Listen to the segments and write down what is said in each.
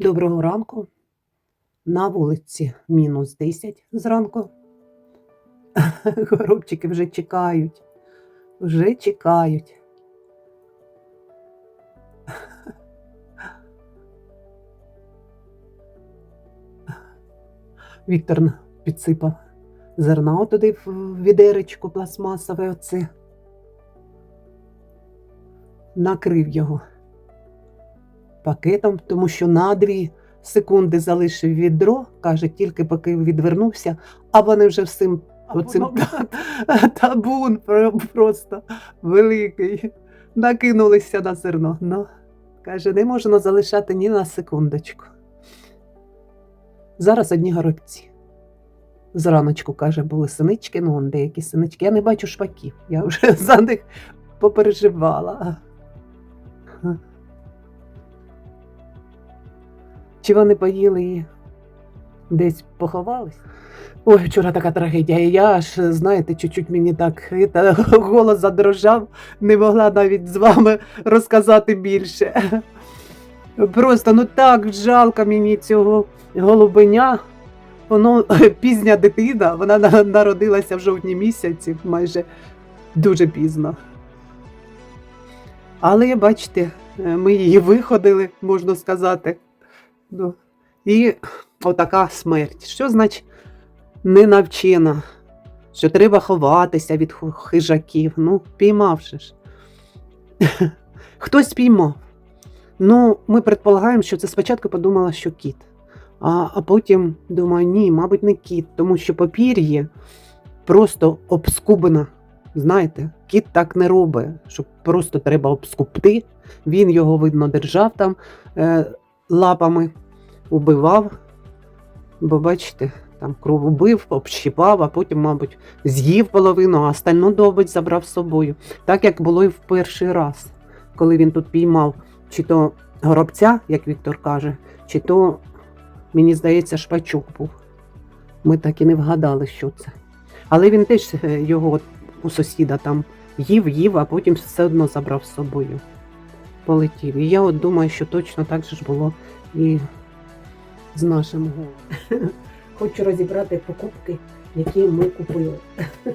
Доброго ранку. На вулиці мінус 10 зранку. Горобчики вже чекають. Вже чекають. Віктор підсипав зерна туди в відеречку пластмасове оце. Накрив його пакетом, тому що на дві секунди залишив відро, каже, тільки поки відвернувся, а вони вже всім оцим табун просто великий. Накинулися на зерно. Ну, каже, не можна залишати ні на секундочку. Зараз одні горобці. Зраночку, каже, були синички, ну он деякі синички. Я не бачу шваків. Я вже за них попереживала. Чи вони поїли і десь поховались? Ой, вчора така трагедія. Я аж, знаєте, чуть-чуть мені так та, голос задрожав, не могла навіть з вами розказати більше. Просто ну так жалко мені цього голубеня. Воно пізня дитина, вона народилася в жовтні місяці, майже дуже пізно. Але бачите, ми її виходили, можна сказати. Ну, і отака смерть. Що значить не навчена? Що треба ховатися від хижаків. Ну, піймав же ж. Хтось піймав. Ну, ми предполагаємо, що це спочатку подумала, що кіт. А, а потім думаю, ні, мабуть, не кіт, тому що папір'є просто обскубена. Знаєте, кіт так не робить, що просто треба обскупти. Він його, видно, держав там е, лапами, убивав. Бо бачите, там кров убив, общипав, а потім, мабуть, з'їв половину, а остальну добить забрав з собою. Так як було і в перший раз, коли він тут піймав чи то горобця, як Віктор каже, чи то, мені здається, шпачок був. Ми так і не вгадали, що це. Але він теж е, його у сусіда там їв, їв, а потім все одно забрав з собою. Полетів. І я от думаю, що точно так же ж було і з нашим голом. Хочу розібрати покупки, які ми купили.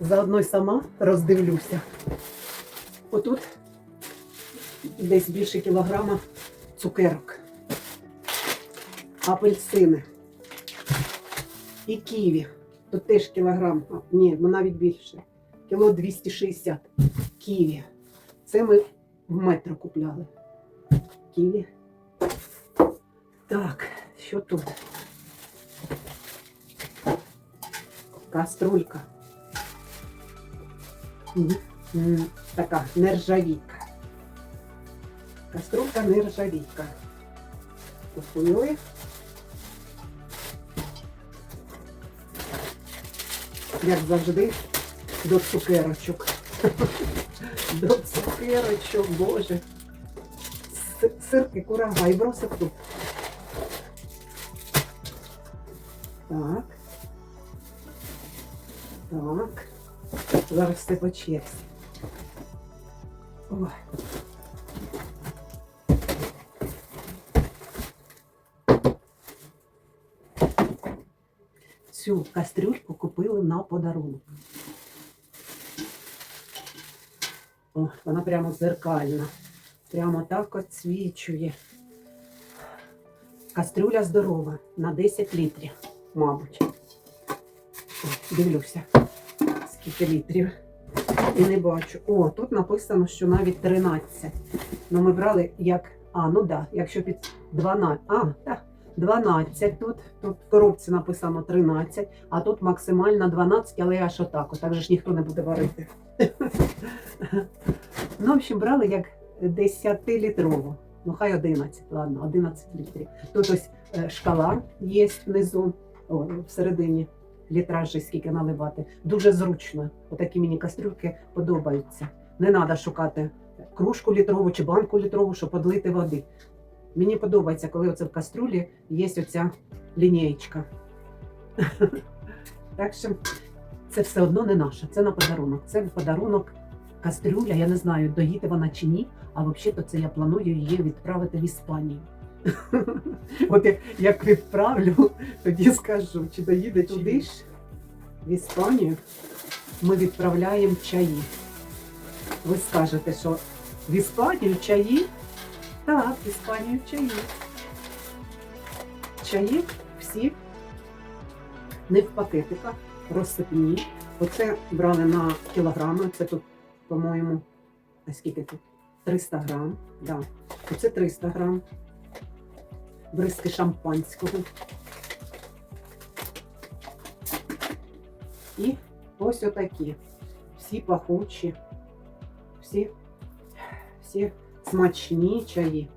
Заодно й сама роздивлюся. Отут десь більше кілограма цукерок, апельсини і ківі. Тут теж кілограм, ні, ну навіть більше. Кіло 260 ківі. Це ми в метро купляли. Ківі. Так, що тут? Каструлька. Така нержавійка. Каструлька нержавійка. Купили. Як завжди, до цукерочок. До цукерочок, боже. Сирки, курага і бросик тут. Так. Так. Зараз все по. Ой. Цю кастрюльку купили на подарунок. О, вона прямо зеркальна. Прямо так отсвічує. Кастрюля здорова на 10 літрів, мабуть. О, дивлюся, скільки літрів. І не бачу. О, тут написано, що навіть 13. Ну, ми брали як. А, ну да, якщо під 12. А, так, 12 тут. Тут в коробці написано 13, а тут максимально 12, але аж отак. Так же ж ніхто не буде варити. Ну, в общем, брали як 10-літрову. Ну, хай 11, ладно, 11 літрів. Тут ось е, шкала є внизу, о, всередині літражі, скільки наливати. Дуже зручно. Отакі мені кастрюльки подобаються. Не треба шукати кружку літрову чи банку літрову, щоб подлити води. Мені подобається, коли оце в кастрюлі є оця лінієчка. Так що це все одно не наше, це на подарунок. Це подарунок кастрюля, я не знаю, доїти вона чи ні, А взагалі-то це я планую її відправити в Іспанію. От як, як відправлю, тоді скажу, чи доїде туди ж, в Іспанію, ми відправляємо чаї. Ви скажете, що в Іспанію чаї? Так, Іспанію чаї. Чаї всі не в пакетиках, розсипні. Оце брали на кілограми, це тут, по-моєму, а скільки тут? 300 грам. Да. Оце 300 грам. Бризки шампанського. І ось отакі. Всі пахучі, всі, всі смачні чаї.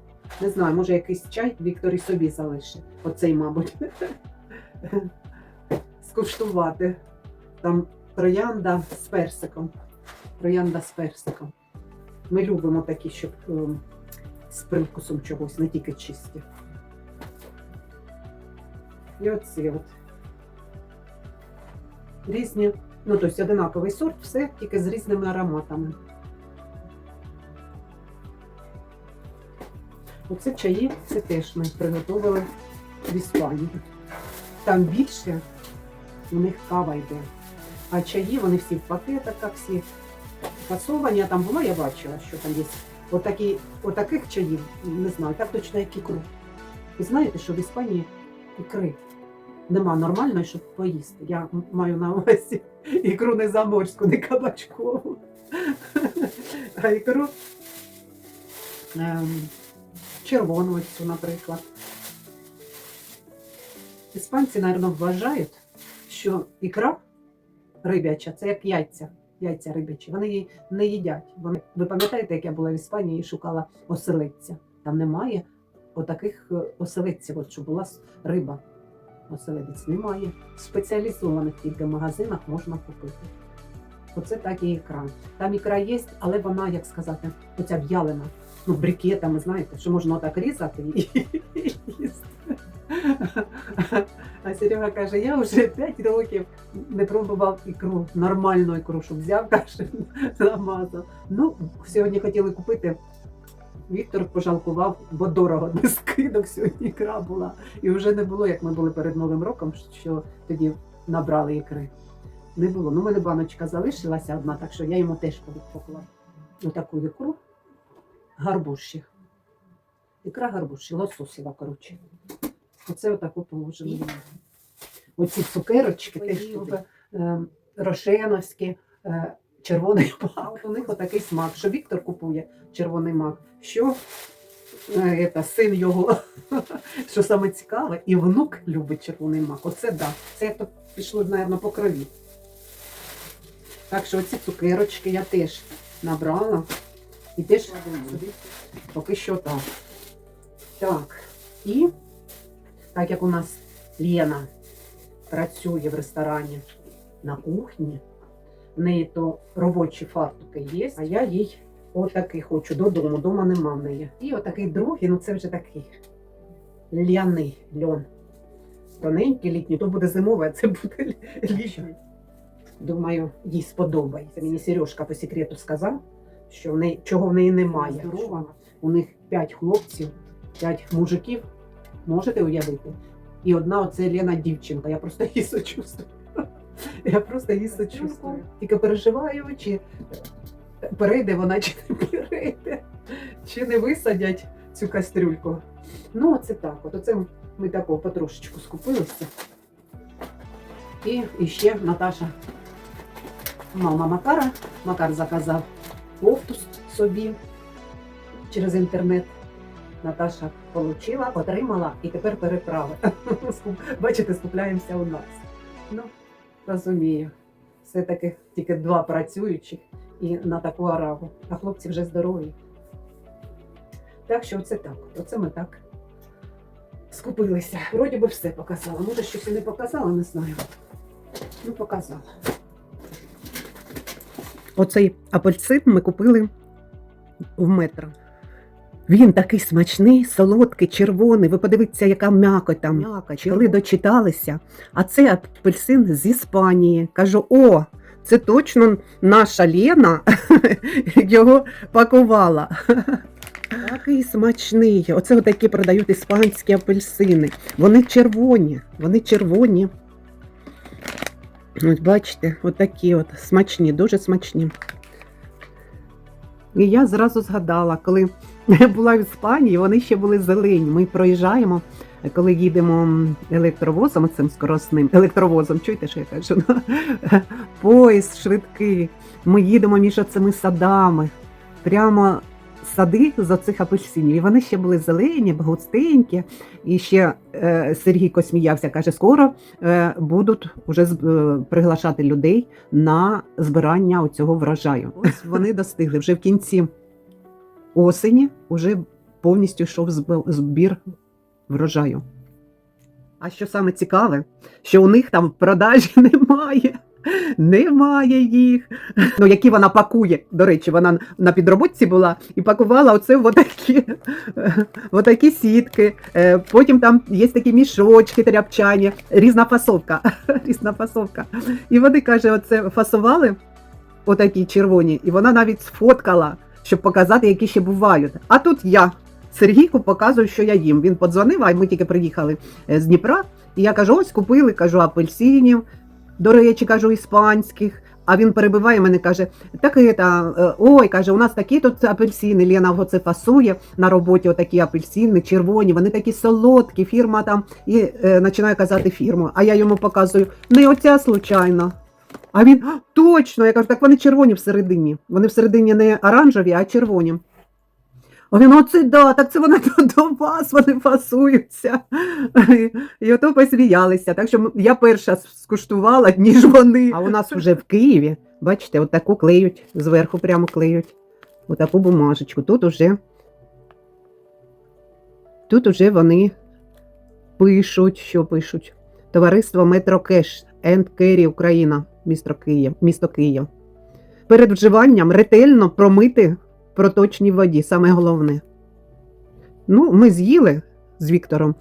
Не знаю, може якийсь чай Віктор і собі залишить. Оцей, мабуть. Скуштувати. Там троянда з персиком. Троянда з персиком. Ми любимо такі, щоб ем, з привкусом чогось, не тільки чисті. І оці от. Різні, ну тобто одинаковий сорт, все тільки з різними ароматами. Оце чаї, це теж ми приготували в Іспанії. Там більше у них кава йде. А чаї вони всі в пакетах, всі фасовані. А там була, я бачила, що там є. Отакі, отаких чаїв, не знаю, так точно як ікру. Ви знаєте, що в Іспанії ікри нема нормальної, щоб поїсти. Я маю на увазі ікру не заморську, не кабачкову. А ікру ем, червону цю, наприклад. Іспанці, мабуть, вважають, що ікра рибяча це як яйця. Яйця рибячі. Вони її не їдять. Вони... Ви пам'ятаєте, як я була в Іспанії і шукала оселедця? Там немає отаких е, оселедців, от що була риба. Оселедець немає. В спеціалізованих тільки магазинах можна купити. Оце так і ікра. Там ікра є, але вона, як сказати, оця в'ялена, ну, брикетами, знаєте, що можна отак різати і їсти. А Серега каже, я вже 5 років не пробував ікру, нормальну ікру, щоб взяв, каже, намазав. Ну, сьогодні хотіли купити. Віктор пожалкував, бо дорого не скидок сьогодні ікра була. І вже не було, як ми були перед Новим роком, що тоді набрали ікри. Не було. Ну, у мене баночка залишилася одна, так що я йому теж поклав. Отаку ікру. Гарбуші. Ікра гарбуші, лососєва, коротше. Оце отаку положили. Оці цукерочки теж тут, е, рошеновські, е, червоний мак. У них отакий смак, що Віктор купує червоний мак, що е, ета, син його, що саме цікаве, і внук любить червоний мак. Оце да. Це то пішло, мабуть, по крові. Так що оці цукерочки я теж набрала. І теж собі поки що так. Так. І так як у нас Лена працює в ресторані на кухні, в неї то робочі фартуки є, а я їй отакий хочу додому. Дома нема в неї. І отакий другий, ну це вже такий ляний льон. Тоненький літній, то буде зимовий, а це буде літній. Думаю, їй сподобається. Мені Сережка по секрету сказав, що в неї, чого в неї немає. Здорова. У них п'ять хлопців, п'ять мужиків. Можете уявити? І одна оце Лена дівчинка. Я просто її сочувствую. Я просто її сочувствую. Тільки переживаю, чи перейде вона, чи не перейде, чи не висадять цю кастрюльку. Ну, оце так. От оце ми такого потрошечку скупилися. І, і ще Наташа, мама Макара, Макар заказав кофту собі через інтернет. Наташа отримала, отримала і тепер переправи. Бачите, скупляємося у нас. Ну, розумію. Все-таки тільки два працюючих і на таку араву. А хлопці вже здорові. Так що оце так. Оце ми так скупилися. Вроді би все показала. Може, щось і не показала, не знаю. Ну, показала. Оцей апельсин ми купили в метро. Він такий смачний, солодкий, червоний. Ви подивіться, яка м'якоть там. М'якоть. Коли дочиталися, а це апельсин з Іспанії. Кажу, о, Це точно наша Лена його пакувала. Такий смачний. Оце отакі продають іспанські апельсини. Вони червоні, вони червоні. Ось бачите, отакі от смачні, дуже смачні. І я зразу згадала, коли була в Іспанії, вони ще були зелені. Ми проїжджаємо, коли їдемо електровозом, цим скоросним електровозом, чуєте, що я кажу? Поїзд швидкий. Ми їдемо між цими садами. Прямо сади з оцих апельсинів. І вони ще були зелені, густенькі. І ще е, Сергійко сміявся, каже, скоро е, будуть вже з- е, приглашати людей на збирання цього врожаю. Ось вони достигли вже в кінці осені, вже повністю йшов збір врожаю. А що саме цікаве, що у них там продажі немає. Немає їх. Ну, які вона пакує. До речі, вона на підроботці була і пакувала оце отакі, отакі сітки. Е, Потім там є такі мішочки тряпчані, різна фасовка. різна фасовка. І вони, каже, оце фасували отакі червоні, і вона навіть сфоткала, щоб показати, які ще бувають. А тут я. Сергійку показую, що я їм. Він подзвонив, а ми тільки приїхали е, з Дніпра. І я кажу: ось купили, кажу, апельсинів, до речі, кажу, іспанських. А він перебиває мене, каже: так это, е, ой, каже, у нас такі тут апельсини. Лена оце фасує на роботі, отакі апельсини, червоні, вони такі солодкі, фірма там, і е, починає казати фірму. А я йому показую, не оця случайно. А він точно, я кажу, так вони червоні всередині. Вони всередині не оранжеві, а червоні. А він, оце да, так це вони до, вас, вони фасуються. І, ото посміялися. Так що я перша скуштувала, ніж вони. А у нас вже в Києві, бачите, отаку клеють, зверху прямо клеють. Отаку бумажечку. Тут уже, тут уже вони пишуть, що пишуть. Товариство Метро Кеш енд Керрі Україна, місто Київ. Перед вживанням ретельно промити проточній воді, саме головне. Ну, ми з'їли з Віктором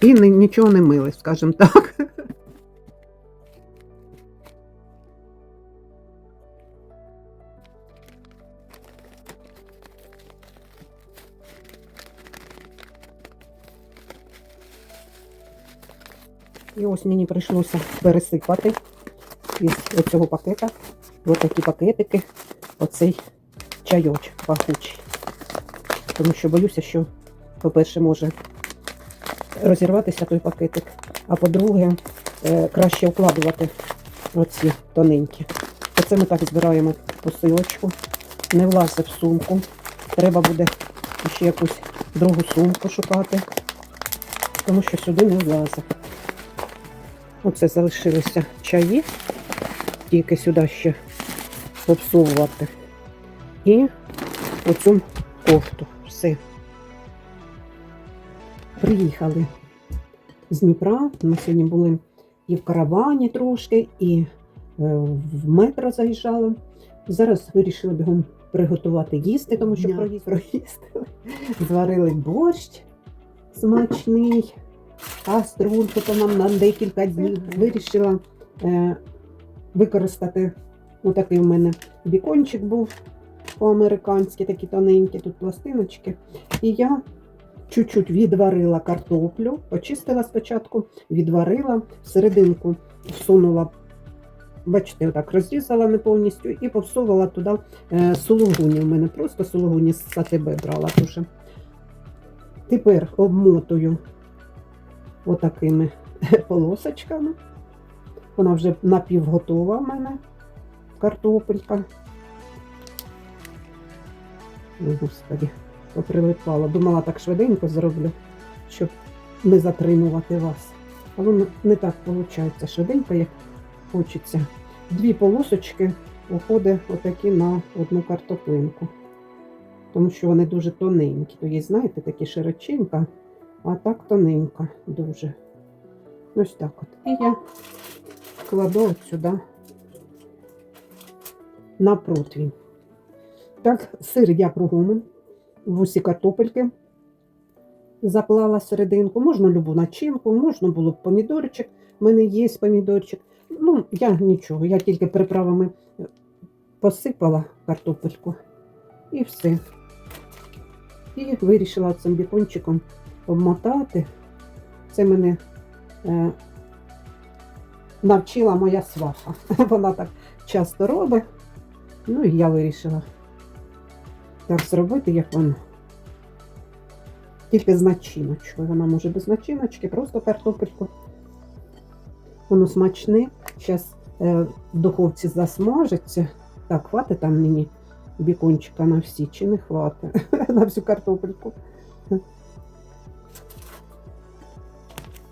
і нічого не мили, скажімо так. І ось мені прийшлося пересипати із цього пакета ось такі пакетики, оцей чайочок пахучий. Тому що боюся, що, по-перше, може розірватися той пакетик, а по-друге, е, краще укладувати оці тоненькі. Оце ми так збираємо посилочку, не влазить в сумку. Треба буде ще якусь другу сумку шукати, тому що сюди не влазить. Оце залишилися чаї, тільки сюди ще обсовувати. І оцю кофту. Все. Приїхали з Дніпра. Ми сьогодні були і в каравані трошки, і е, в метро заїжджали. Зараз вирішили бігом приготувати їсти, тому що проїзд проїздили. Зварили борщ смачний, каструльку то нам на декілька днів. Вирішила е, використати отакий у мене бікончик був по-американськи, такі тоненькі тут пластиночки. І я чуть-чуть відварила картоплю, почистила спочатку, відварила, всерединку всунула, бачите, отак розрізала не повністю і повсувала туди е, сулугуні. У мене просто сулугуні з АТБ брала дуже. Тепер обмотую отакими полосочками. Вона вже напівготова в мене картопелька. Ой, Господи, поприлипала. Думала, так швиденько зроблю, щоб не затримувати вас. А воно не так виходить швиденько, як хочеться. Дві полосочки уходить отакі на одну картоплинку. Тому що вони дуже тоненькі. То є, знаєте, такі широченька, а так тоненька дуже. Ось так от. І я кладу от сюди на противень. Так, сир я кругом в усі картопельки заклала серединку. Можна любу начинку, можна було б помідорчик. У мене є помідорчик. Ну, я нічого, я тільки приправами е, посипала картопельку і все. І вирішила цим бікончиком обмотати. Це мене е, навчила моя сваха. Вона так часто робить. Ну і я вирішила так зробити, як вона. Тільки з начиночкою. Вона може без начиночки, просто картопельку. Воно смачне. Зараз е, в духовці засмажиться. Так, хватить там мені бікончика на всі, чи не хватить на всю картопельку.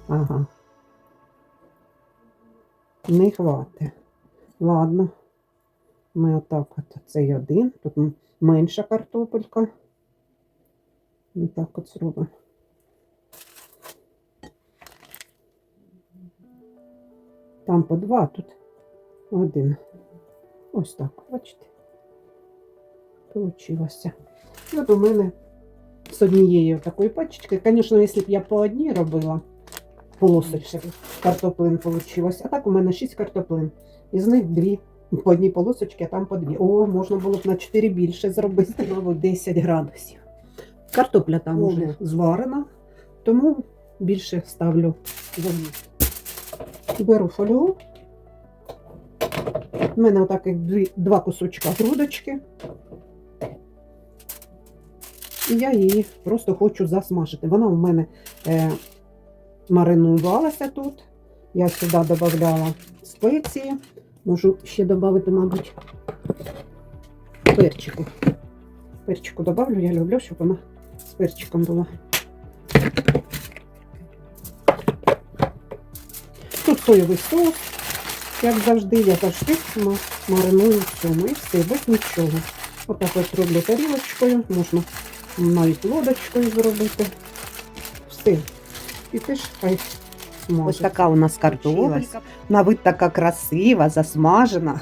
Ага. Не хватить. Ладно. Ми отак от цей один. Тут менша картопелька. І так от зробимо. Там по два, тут один. Ось так, бачите. Получилося. І от у мене з однієї такої пачечки. Звісно, якщо б я по одній робила, полосочки картоплин получилось. А так у мене 6 картоплин. Із них дві по одній полосочці, а там по дві. О, можна було б на 4 більше зробити. Мабуть, 10 градусів. Картопля там Ого. уже зварена, тому більше ставлю вогню. Беру фольгу. У мене отак як дві, два кусочка грудочки. І я її просто хочу засмажити. Вона у мене е, маринувалася тут. Я сюди додавала спеції. Можу ще додати, мабуть, перчику. Перчику добавлю, я люблю, щоб вона з перчиком була. Тут соєвий соус, як завжди, я завжди ма- мариную в цьому і все, без нічого. Отак ось роблю тарілочкою, можна навіть лодочкою зробити. Все. І теж хай Ось така у нас картопелька. На вид така красива, засмажена.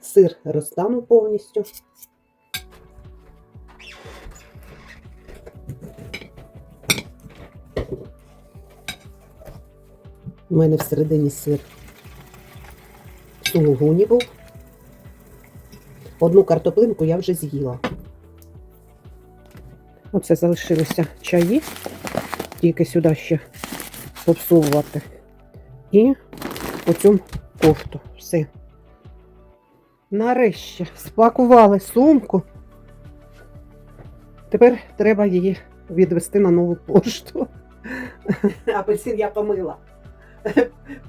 Сир розтанув повністю. У мене всередині сир сулугуні був. Одну картоплинку я вже з'їла. Оце залишилися чаї, тільки сюди ще попсовувати. І оцю кофту. Все. Нарешті спакували сумку. Тепер треба її відвести на нову пошту. Апельсин я помила.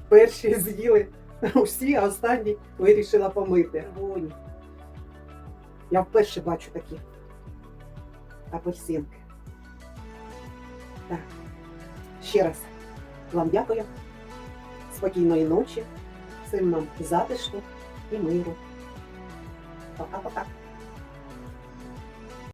Перші з'їли усі, а останні вирішила помити. Я вперше бачу такі апельсинки. Так. Ще раз вам дякую. Спокійної ночі. Всім нам затишку і миру. Пока-пока.